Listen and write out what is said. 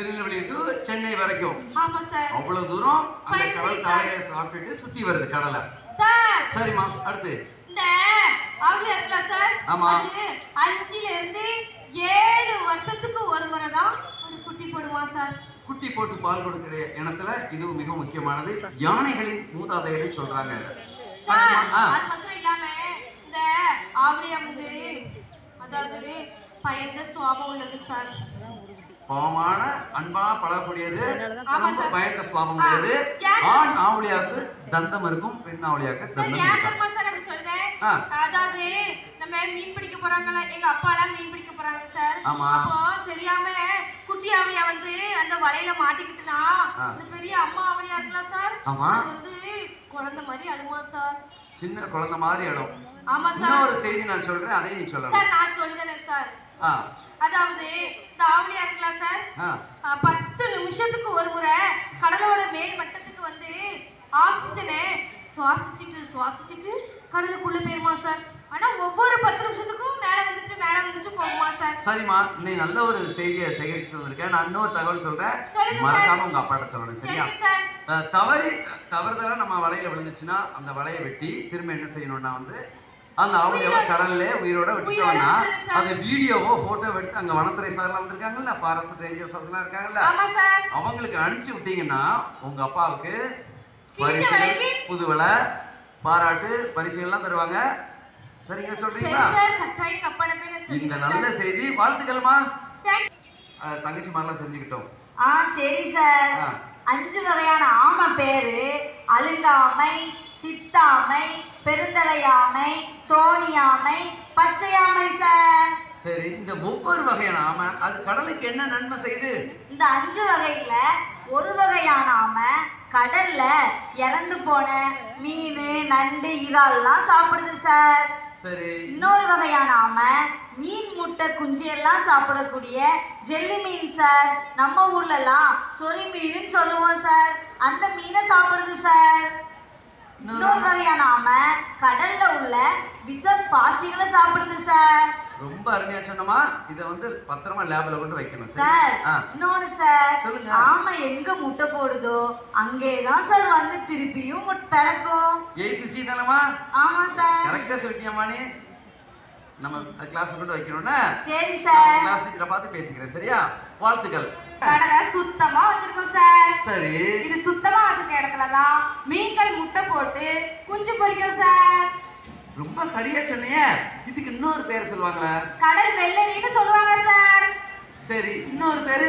Tirunelveli to Chennai வரைக்கும். ஆமா sir அவ்வளவு தூரம் அந்த கடல் தாயை சாப்பிட்டுட்டு சுத்தி வருது கடலை. சார். சரிம்மா அடுத்து. இந்த இருக்கலாம் சார்? ஆமா. அஞ்சுல இருந்து ஏழு வருஷத்துக்கு ஒரு முறை தான் ஒரு குட்டி போடுவான் சார்? குட்டி போட்டு பால் கொடுக்கிற இனத்துல இது மிக முக்கியமானது. யானைகளின் மூதாதையர்கள் சொல்றாங்க. சார் அது மாத்திரம் இல்லாம இந்த ஆவலியா வந்து அதாவது பயந்த சுவாபம் உள்ளது சார். பாவமான அன்பா பழகக்கூடியது. பயந்த சுவாபம் உடையது ஆண் ஆவலியாக்கு தந்தம் இருக்கும் பெண் ஆவலியாக்கு சார் தந்தம் அதாவது நம்ம மீன் பிடிக்க போறாங்களா எங்க அப்பா எல்லாம் மீன் பிடிக்க போறாங்க சார். ஆமா. அப்போ தெரியாம குட்டி ஆவலியா வந்து அந்த வலையில மாட்டிக்கிட்டுனா ஆ. இந்த பெரிய அம்மா ஆவலியா இருக்கலாம் சார்? ஆமா. வந்து குழந்தை மாதிரி அழுவான் சார். சின்ன குழந்தை மாதிரி இடம் ஆமா சார். இன்னொரு செய்தி நான் சொல்றேன் அதையும் நீ சொல்லணும் சார் நான் சொல்லுதேன் சார். ஆ. அதாவது இந்த ஆவலியா இருக்கலாம் சார். பத்து நிமிஷத்துக்கு ஒரு முறை கடலோட மேல் மட்டத்துக்கு வந்து ஆக்சிஜனை சுவாசிச்சுட்டு சுவாசிச்சுட்டு கடலுக்குள்ள போயிருமா சார்? ஆனா ஒவ்வொரு பத்து நிமிஷத்துக்கும் மேல வந்துட்டு மேல வந்துட்டு போகுமா சார்? சரிம்மா நீ நல்ல ஒரு செய்தியை சேகரிச்சுட்டு வந்திருக்கேன் நான் இன்னொரு தகவல் சொல்றேன். மறக்காம உங்க அப்பாட்ட சொல்லணும் சரியா? தவறி தவறுதலா நம்ம வலையில விழுந்துச்சுன்னா அந்த வலையை வெட்டி திரும்ப என்ன செய்யணும்னா வந்து அந்த ஆவலியாவை கடல்ல உயிரோட விட்டுட்டோம்னா அந்த வீடியோவோ போட்டோ எடுத்து அங்க வனத்துறை சார்லாம் வந்திருக்காங்கல்ல ஃபாரஸ்ட் ரேஞ்சர்ஸ் அதெல்லாம் இருக்காங்கல்ல அவங்களுக்கு அனுப்பிச்சு விட்டீங்கன்னா உங்க அப்பாவுக்கு விலைக்கு? புதுவலை பாராட்டு பரிசுகள்லாம் தருவாங்க சரிங்க சரி சொல்றீங்களா இந்த நல்ல. செய்தி வாழ்த்துக்கள்மா தங்கச்சி மாதிரிலாம் தெரிஞ்சுக்கிட்டோம் ஆ சரி சார். அஞ்சு வகையான ஆமை பேரு அழுங்காமை சித்தாமை பெருந்தலையாமை தோணியாமை பச்சையாமை சார். சரி இந்த ஒவ்வொரு வகையான ஆமை அது கடலுக்கு என்ன நன்மை செய்யுது இந்த அஞ்சு வகையில ஒரு வகையான ஆமை கடல்ல இறந்து போன மீன் நண்டு இறால்லாம் சாப்பிடுது சார். சரி. இன்னொரு வகையான ஆமை மீன் முட்டை குஞ்சு எல்லாம் சாப்பிடக்கூடிய ஜெல்லி மீன் சார். நம்ம ஊர்லலாம் சொறி மீன் சொல்லுவோம் சார். அந்த மீனை சாப்பிடுது சார் இன்னொரு வகையான ஆமை கடல்ல உள்ள விஷ பாசிகளை சாப்பிடுது சார். ரொம்ப அருமையா சொன்னமா இதை வந்து பத்திரமா லேப்ல கொண்டு வைக்கணும். சரி? இன்னொன்னு சார். ஆமை எங்க முட்டை போடுதோ அங்கேதான் சார் வந்து திருப்பியும் பிறக்கும் எயித்து சி தானமா ஆமா சார். கரெக்டா சொல்லிட்டியாமா நீ? நம்ம கிளாஸ் கொண்டு வைக்கணும்னா? சரி சார். கிளாஸ் இதை பார்த்து பேசிக்கிறேன் சரியா? வாழ்த்துக்கள். கடலை சுத்தமா வச்சிருக்கோம் சார். சரி. இது சுத்தமா வச்சிருக்க இடத்துல தான் மீன்கள் முட்டை போட்டு குஞ்சு பொரிக்கும் சார். ரொம்ப சரியா சொன்னீங்க. இதுக்கு இன்னொரு பேர் சொல்லுவாங்களே? கடல் வெள்ளரின்னு சொல்லுவாங்க சார். சரி இன்னொரு பேரு?